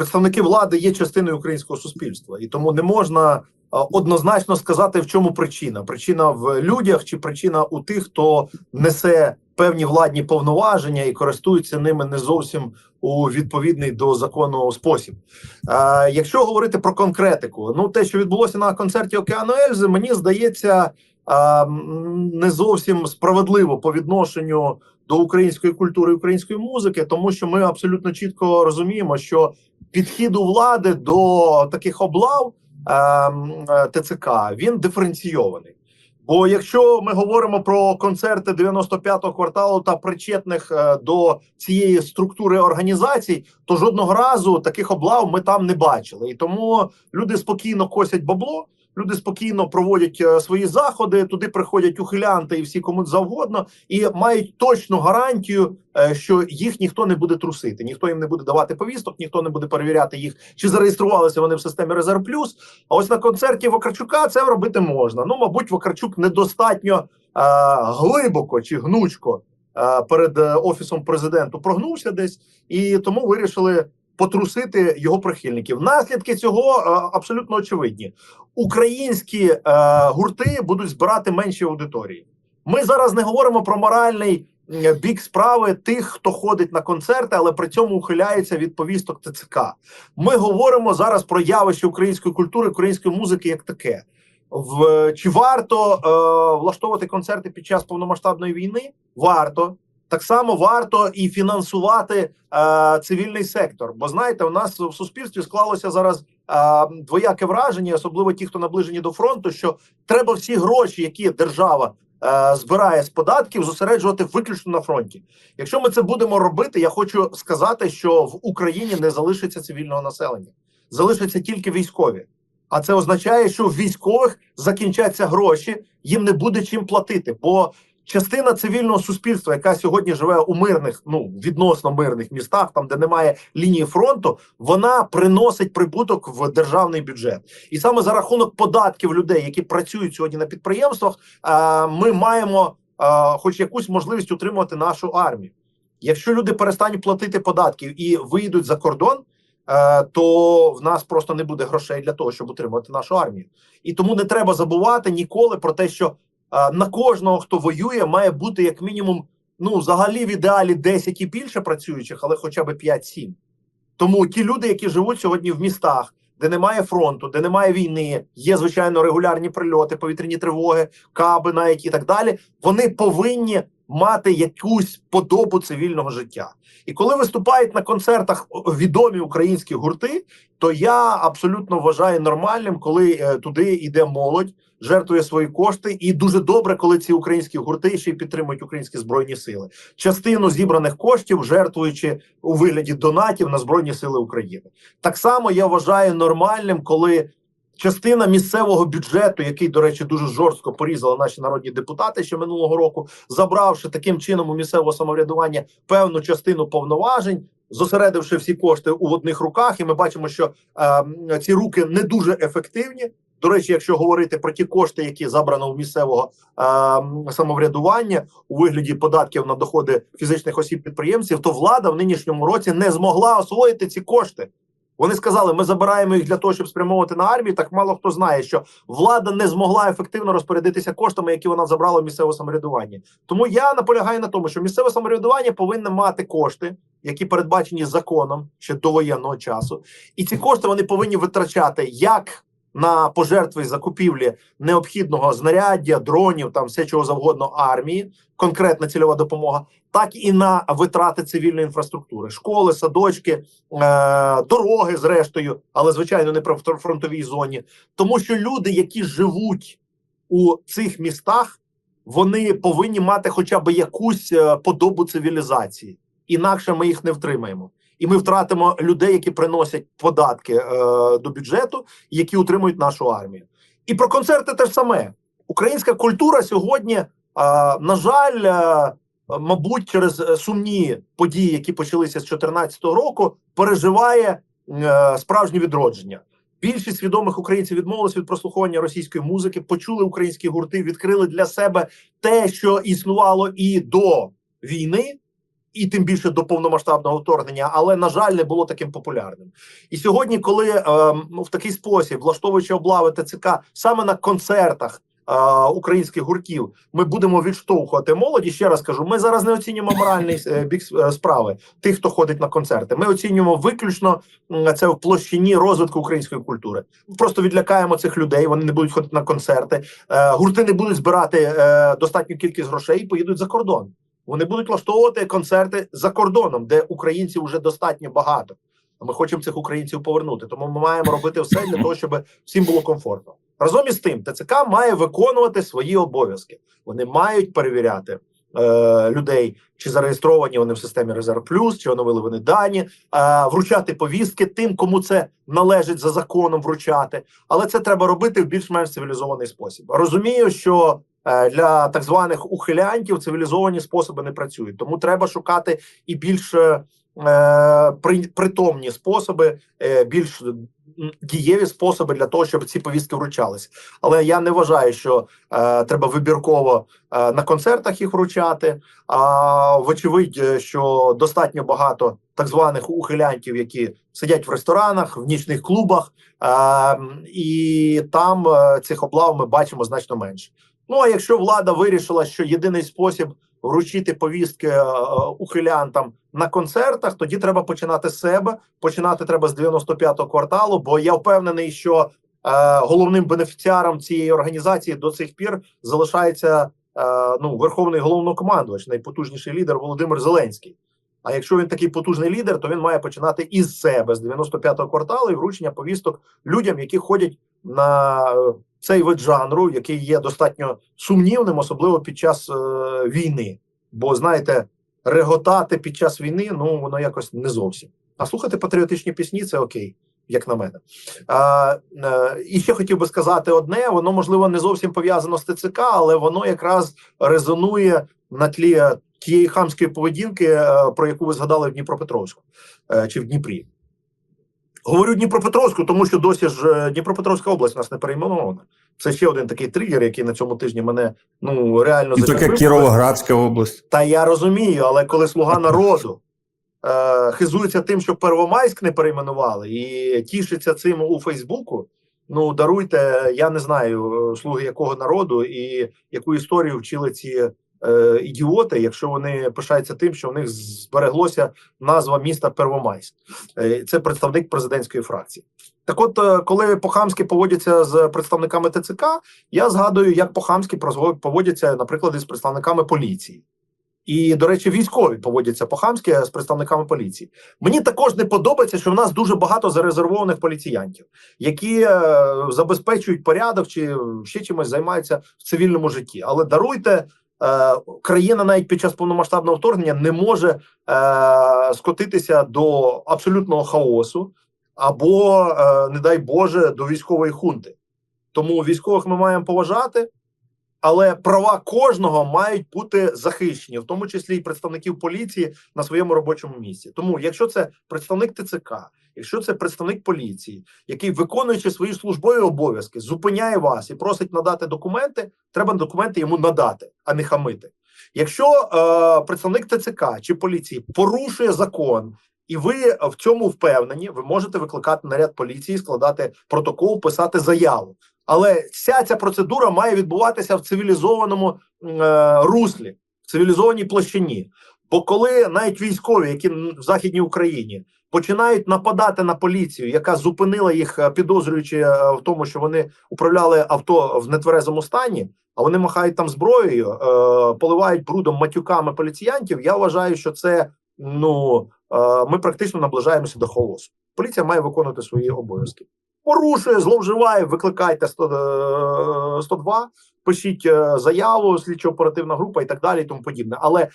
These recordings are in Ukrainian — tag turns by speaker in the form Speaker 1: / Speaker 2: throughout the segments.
Speaker 1: представники влади є частиною українського суспільства, і тому не можна е, однозначно сказати, в чому причина. Причина в людях чи причина у тих, хто несе певні владні повноваження і користується ними не зовсім у відповідний до закону спосіб. Е, якщо говорити про конкретику, ну те, що відбулося на концерті Океану Ельзи, мені здається. е, Не зовсім справедливо по відношенню до української культури, і української музики, тому що ми абсолютно чітко розуміємо, що підхід у влади до таких облав ем, е, ТЦК він диференційований. Бо якщо ми говоримо про концерти 95-го кварталу та причетних е, до цієї структури організацій, то жодного разу таких облав ми там не бачили. І тому люди спокійно косять бабло. Люди спокійно проводять е, свої заходи, туди приходять ухилянти і всі кому завгодно, і мають точну гарантію, е, що їх ніхто не буде трусити, ніхто їм не буде давати повісток, ніхто не буде перевіряти їх, чи зареєструвалися вони в системі Резерв Плюс. А ось на концерті Вакарчука це робити можна. Ну, мабуть, Вакарчук недостатньо е, глибоко чи гнучко перед офісом президенту прогнувся десь, і тому вирішили потрусити його прихильників. Наслідки цього е, абсолютно очевидні. Українські е, гурти будуть збирати менші аудиторії. Ми зараз не говоримо про моральний бік справи тих, хто ходить на концерти, але при цьому ухиляється від повісток ТЦК. Ми говоримо зараз про явище української культури, української музики як таке. В чи варто е, влаштовувати концерти під час повномасштабної війни? Варто. Так само варто і фінансувати е, цивільний сектор. Бо знаєте, у нас в суспільстві склалося зараз е, двояке враження, особливо ті, хто наближені до фронту, що треба всі гроші, які держава е, збирає з податків, зосереджувати виключно на фронті. Якщо ми це будемо робити, я хочу сказати, що в Україні не залишиться цивільного населення, залишаться тільки військові. А це означає, що в військових закінчаться гроші, їм не буде чим платити. Бо частина цивільного суспільства, яка сьогодні живе у мирних, ну відносно мирних містах, там де немає лінії фронту, вона приносить прибуток в державний бюджет. І саме за рахунок податків людей, які працюють сьогодні на підприємствах, е, ми маємо е, хоч якусь можливість утримувати нашу армію. Якщо люди перестануть платити податки і виїдуть за кордон. е, То в нас просто не буде грошей для того, щоб утримувати нашу армію, і тому не треба забувати ніколи про те, що на кожного, хто воює, має бути як мінімум, ну взагалі в ідеалі 10 і більше працюючих, але хоча б 5-7. Тому ті люди, які живуть сьогодні в містах, де немає фронту, де немає війни, є звичайно регулярні прильоти, повітряні тривоги, каби навіть і так далі. Вони повинні мати якусь подобу цивільного життя. І коли виступають на концертах відомі українські гурти, то я абсолютно вважаю нормальним, коли е, туди йде молодь, жертвує свої кошти, і дуже добре, коли ці українські гурти ще й підтримують українські збройні сили. Частину зібраних коштів жертвуючи у вигляді донатів на збройні сили України. Так само я вважаю нормальним, коли. Частина місцевого бюджету, який, до речі, дуже жорстко порізали наші народні депутати ще минулого року, забравши таким чином у місцевого самоврядування певну частину повноважень, зосередивши всі кошти у одних руках, і ми бачимо, що е, ці руки не дуже ефективні. До речі, якщо говорити про ті кошти, які забрано у місцевого е, самоврядування у вигляді податків на доходи фізичних осіб підприємців, то влада в нинішньому році не змогла освоїти ці кошти. Вони сказали, ми забираємо їх для того, щоб спрямовувати на армію. Так мало хто знає, що влада не змогла ефективно розпорядитися коштами, які вона забрала в місцеве самоврядування. Тому я наполягаю на тому, що місцеве самоврядування повинне мати кошти, які передбачені законом ще до воєнного часу, і ці кошти вони повинні витрачати як на пожертви закупівлі необхідного знаряддя, дронів, там все чого завгодно армії, конкретна цільова допомога, так і на витрати цивільної інфраструктури, школи, садочки, е, дороги, зрештою, але звичайно не про фронтовій зоні, тому що люди, які живуть у цих містах, вони повинні мати хоча б якусь е, подобу цивілізації, інакше ми їх не втримаємо. І ми втратимо людей, які приносять податки е, до бюджету, які утримують нашу армію. І про концерти теж саме. Українська культура сьогодні, е, на жаль, е, мабуть, через е, сумні події, які почалися з 2014 року, переживає е, справжнє відродження. Більшість свідомих українців відмовилися від прослуховування російської музики, почули українські гурти, відкрили для себе те, що існувало і до війни. І тим більше до повномасштабного вторгнення, але на жаль, не було таким популярним. І сьогодні, коли е, в такий спосіб, влаштовуючи облави ТЦК саме на концертах. е, Українських гуртів ми будемо відштовхувати молоді. Ще раз кажу, ми зараз не оцінюємо моральний е, бік е, справи тих, хто ходить на концерти. Ми оцінюємо виключно це в площині розвитку української культури. Просто відлякаємо цих людей. Вони не будуть ходити на концерти. Гурти не будуть збирати достатню кількість грошей і поїдуть за кордон. Вони будуть влаштовувати концерти за кордоном, де українців вже достатньо багато. Ми хочемо цих українців повернути. Тому ми маємо робити все для того, щоб всім було комфортно. Разом із тим, ТЦК має виконувати свої обов'язки. Вони мають перевіряти е, людей, чи зареєстровані вони в системі Резерв Плюс, чи оновили вони дані, е, вручати повістки тим, кому це належить за законом вручати. Але це треба робити в більш-менш цивілізований спосіб. Розумію, що для так званих ухилянтів цивілізовані способи не працюють, тому треба шукати і більш е, при, притомні способи, е, більш дієві способи для того, щоб ці повістки вручалися. Але я не вважаю, що е, треба вибірково е, на концертах їх вручати. А вочевидь, е, що достатньо багато так званих ухилянтів, які сидять в ресторанах, в нічних клубах, е, і там е, цих облав ми бачимо значно менше. Ну а якщо влада вирішила, що єдиний спосіб вручити повістки е, ухилянтам на концертах, тоді треба починати з себе. Починати треба з 95-го кварталу, бо я впевнений, що е, головним бенефіціаром цієї організації до цих пір залишається е, ну верховний головнокомандувач, найпотужніший лідер Володимир Зеленський. А якщо він такий потужний лідер, то він має починати із себе з 95-го кварталу і вручення повісток людям, які ходять на е, цей вид жанру, який є достатньо сумнівним, особливо під час е, війни. Бо знаєте, реготати під час війни ну воно якось не зовсім. А слухати патріотичні пісні це окей, як на мене. А, е, і ще хотів би сказати одне: воно можливо не зовсім пов'язано з ТЦК, але воно якраз резонує на тлі тієї хамської поведінки, е, про яку ви згадали в Дніпропетровську е, чи в Дніпрі. Говорю Дніпропетровську, тому що досі ж е, Дніпропетровська область нас не перейменована. Це ще один такий тригер, який на цьому тижні мене ну реально
Speaker 2: так
Speaker 1: зачепив.
Speaker 2: як Кіровоградська область.
Speaker 1: Та я розумію, але коли слуга народу е, хизується тим, що Первомайськ не перейменували, і тішиться цим у Фейсбуку. Ну даруйте, я не знаю, е, слуги якого народу і яку історію вчили ці е, ідіоти, якщо вони пишаються тим, що у них збереглося назва міста Первомайськ. Е, це представник президентської фракції. Так, от, е, коли по-хамськи поводяться з представниками ТЦК, я згадую, як по-хамськи поводяться, наприклад, із представниками поліції. І, до речі, військові поводяться по-хамськи з представниками поліції. Мені також не подобається, що в нас дуже багато зарезервованих поліціянтів, які е, забезпечують порядок чи ще чимось займаються в цивільному житті. Але даруйте, країна навіть під час повномасштабного вторгнення не може е, скотитися до абсолютного хаосу або, е, не дай Боже, до військової хунти. Тому військових ми маємо поважати, але права кожного мають бути захищені, в тому числі і представників поліції на своєму робочому місці. Тому, якщо це представник ТЦК, якщо це представник поліції, який виконуючи свої службові обов'язки, зупиняє вас і просить надати документи, треба документи йому надати, а не хамити. Якщо е, представник ТЦК чи поліції порушує закон. І ви в цьому впевнені, ви можете викликати наряд поліції, складати протокол, писати заяву. Але вся ця процедура має відбуватися в цивілізованому е, руслі, в цивілізованій площині. Бо коли навіть військові, які в західній Україні починають нападати на поліцію, яка зупинила їх, е, підозрюючи е, в тому, що вони управляли авто в нетверезому стані, а вони махають там зброєю, е, поливають брудом матюками поліціянтів. Я вважаю, що це ну ми практично наближаємося до хаосу. Поліція має виконувати свої обов'язки порушує, зловживає, викликайте 100, е, 102, пишіть заяву, слідчо-оперативна група і так далі, і тому подібне. Але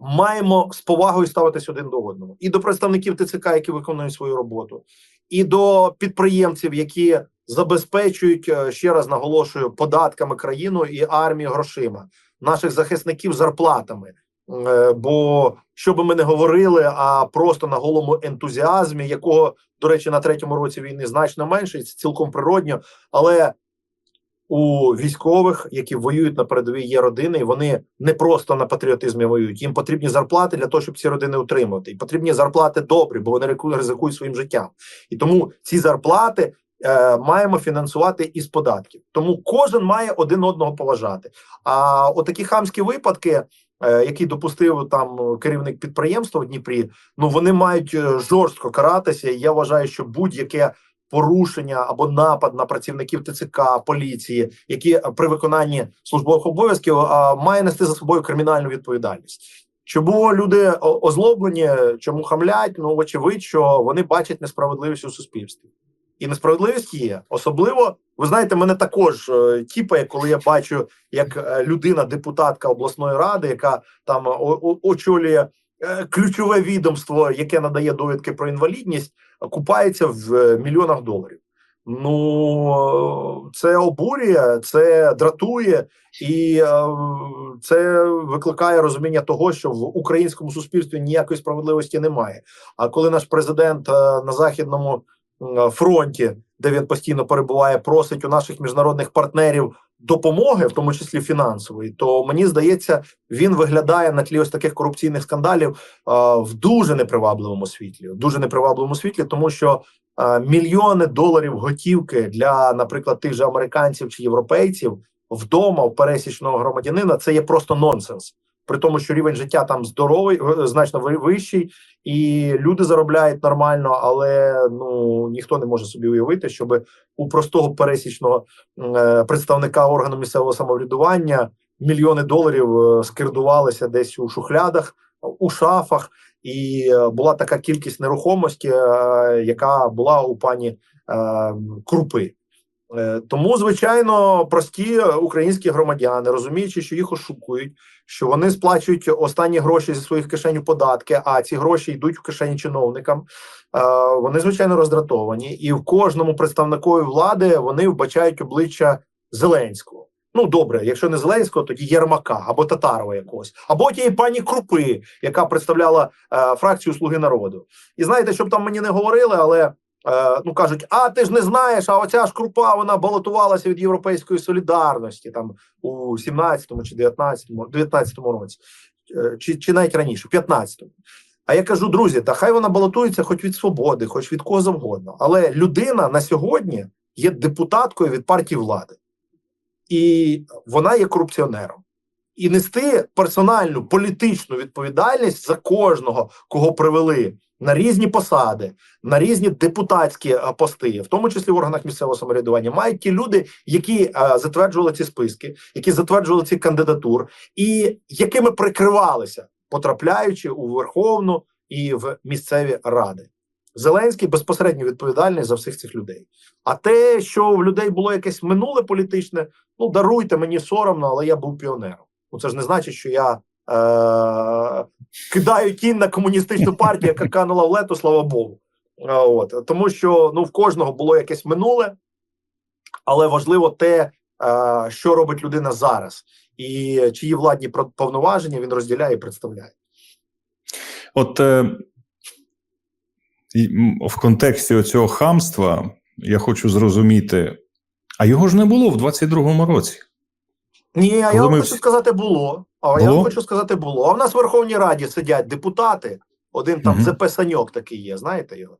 Speaker 1: маємо з повагою ставитись один до одного і до представників ТЦК, які виконують свою роботу, і до підприємців, які забезпечують е, ще раз наголошую податками країну і армію грошима, наших захисників зарплатами. Е, Бо що би ми не говорили, а просто на голому ентузіазмі, якого, до речі, на третьому році війни значно менше, і це цілком природньо. Але у військових, які воюють на передовій, є родини, і вони не просто на патріотизмі воюють. Їм потрібні зарплати для того, щоб ці родини утримувати. І потрібні зарплати добрі, бо вони ризику- ризикують своїм життям. І тому ці зарплати е, маємо фінансувати із податків. Тому кожен має один одного поважати. А отакі хамські випадки, е, які допустив там керівник підприємства в Дніпрі, ну вони мають е, жорстко каратися. І я вважаю, що будь-яке порушення або напад на працівників ТЦК, поліції, які е, при виконанні службових обов'язків має нести за собою кримінальну відповідальність. Чому люди озлоблені, чому хамлять? Ну очевидь, що вони бачать несправедливість у суспільстві. І несправедливість є. Особливо, ви знаєте, мене також е, тіпає, коли я бачу, як е, людина, депутатка обласної ради, яка там очолює е, ключове відомство, яке надає довідки про інвалідність, купається в е, мільйонах доларів. Ну це обурює, це дратує, і е, це викликає розуміння того, що в українському суспільстві ніякої справедливості немає. А коли наш президент е, на західному фронті, де він постійно перебуває, просить у наших міжнародних партнерів допомоги, в тому числі фінансової, то мені здається, він виглядає на тлі ось таких корупційних скандалів в дуже непривабливому світлі. В дуже непривабливому світлі, тому що мільйони доларів готівки для, наприклад, тих же американців чи європейців вдома в пересічного громадянина це є просто нонсенс. При тому, що рівень життя там здоровий, значно вищий, і люди заробляють нормально, але ну ніхто не може собі уявити, щоб у простого пересічного е, представника органу місцевого самоврядування мільйони доларів е, скирдувалися десь у шухлядах, у шафах, і е, була така кількість нерухомості, е, яка була у пані е, Крупи. Е, Тому, звичайно, прості українські громадяни, розуміючи, що їх ошукують, що вони сплачують останні гроші зі своїх кишень податки, а ці гроші йдуть в кишені чиновникам. е, Вони звичайно роздратовані, і в кожному представникові влади вони вбачають обличчя Зеленського. Ну добре, якщо не Зеленського, тоді Єрмака або Татарова якогось, або тієї пані Крупи, яка представляла е, фракцію Слуги народу. І знаєте, щоб там мені не говорили, але Е, ну кажуть, а ти ж не знаєш, а оця ж крупа вона балотувалася від Європейської солідарності там у 17-му чи 19-му, 19-му році, Е, чи, чи навіть раніше, в 15-му. А я кажу, друзі, та хай вона балотується хоч від свободи, хоч від кого завгодно. Але людина на сьогодні є депутаткою від партії влади, і вона є корупціонером. І нести персональну політичну відповідальність за кожного, кого привели на різні посади, на різні депутатські е, пости, в тому числі в органах місцевого самоврядування, мають ті люди, які е, затверджували ці списки, які затверджували ці кандидатур, і якими прикривалися, потрапляючи у Верховну і в місцеві ради. Зеленський безпосередньо відповідальний за всіх цих людей. А те, що в людей було якесь минуле політичне, ну даруйте мені соромно, але я був піонером. Ну це ж не значить, що я е- кидаю тінь на комуністичну партію, яка канула в лету, слава Богу. От тому, що ну в кожного було якесь минуле, але важливо те, е, що робить людина зараз, і чиї владні повноваження він розділяє і представляє.
Speaker 2: От е, в контексті цього хамства я хочу зрозуміти, а його ж не було в 22-му році.
Speaker 1: Ні, а я вам
Speaker 2: ми
Speaker 1: хочу сказати, було. А я вам хочу сказати, було. А в нас в Верховній Раді сидять депутати. Один там
Speaker 2: угу.
Speaker 1: ЗП Саньок такий є, знаєте його?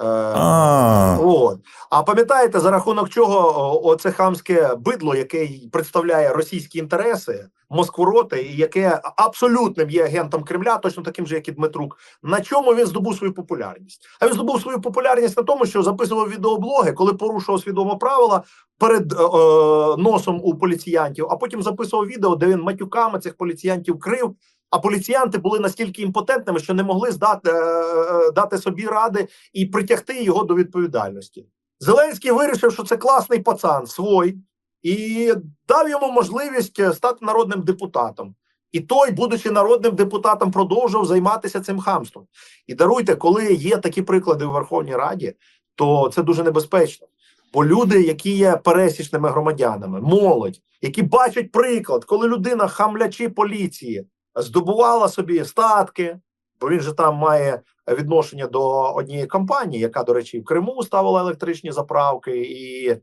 Speaker 1: Е,
Speaker 2: А,
Speaker 1: От. А пам'ятаєте, за рахунок чого оце хамське бидло, яке представляє російські інтереси, Москвороти, і яке абсолютним є агентом Кремля, точно таким же, як і Дмитрук. На чому він здобув свою популярність? А він здобув свою популярність на тому, що записував відеоблоги, коли порушував свідомо правила перед е, е, носом у поліціянтів, а потім записував відео, де він матюками цих поліціянтів крив. А поліціянти були настільки імпотентними, що не могли здати, е, е, дати собі ради і притягти його до відповідальності. Зеленський вирішив, що це класний пацан свой, і дав йому можливість е, стати народним депутатом. І той, будучи народним депутатом, продовжував займатися цим хамством. І даруйте, коли є такі приклади у Верховній Раді, то це дуже небезпечно. Бо люди, які є пересічними громадянами, молодь, які бачать приклад, коли людина, хамлячи поліції, здобувала собі статки, бо він же там має відношення до однієї компанії, яка, до речі, в Криму ставила електричні заправки, і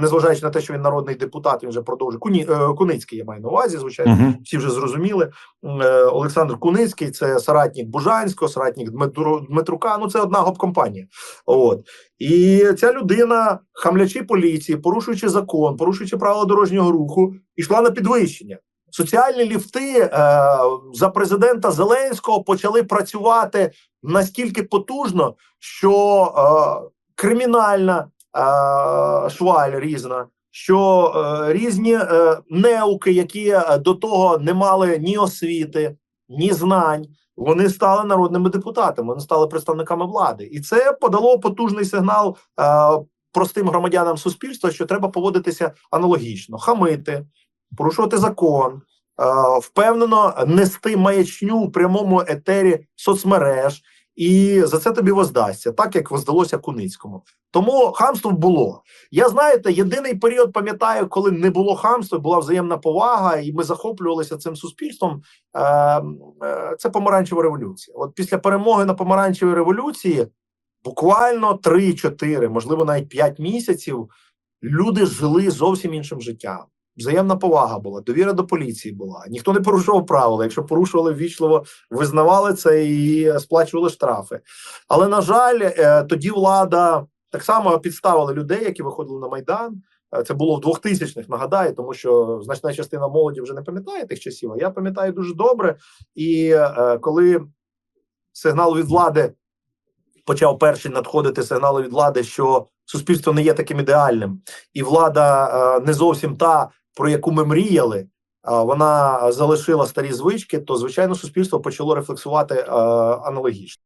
Speaker 1: незважаючи на те, що він народний депутат, він вже продовжує Куні, е, Куницький, я маю на увазі, звичайно
Speaker 2: Угу.
Speaker 1: всі вже зрозуміли. Е, Олександр Куницький це соратник Бужанського, соратник Дмитру, Дмитрука. Ну це одна гоп-компанія. От і ця людина, хамлячи поліції, порушуючи закон, порушуючи правила дорожнього руху, йшла на підвищення. Соціальні ліфти е, за президента Зеленського почали працювати настільки потужно, що е, кримінальна е, шваль різна, що е, різні е, неуки, які е, до того не мали ні освіти, ні знань, вони стали народними депутатами, вони стали представниками влади, і це подало потужний сигнал е, простим громадянам суспільства, що треба поводитися аналогічно, хамити, порушувати закон. е, Впевнено нести маячню в прямому етері соцмереж, і за це тобі воздасться, так як воздалося Куницькому. Тому хамство було. Я знаєте, єдиний період пам'ятаю, коли не було хамства, була взаємна повага, і ми захоплювалися цим суспільством. Е, е, це помаранчева революція. От після перемоги на помаранчевій революції, буквально 3-4, можливо, навіть 5 місяців, люди жили зовсім іншим життям. Взаємна повага була, довіра до поліції була. Ніхто не порушував правила. Якщо порушували ввічливо, визнавали це і сплачували штрафи. Але на жаль, е, тоді влада так само підставили людей, які виходили на майдан. Е, Це було в 2000-х, нагадаю, тому що значна частина молоді вже не пам'ятає тих часів. А я пам'ятаю дуже добре. І е, коли сигнал від влади почав перший надходити сигнали від влади, що суспільство не є таким ідеальним, і влада е, не зовсім та, про яку ми мріяли. Вона залишила старі звички, то звичайно суспільство почало рефлексувати аналогічно.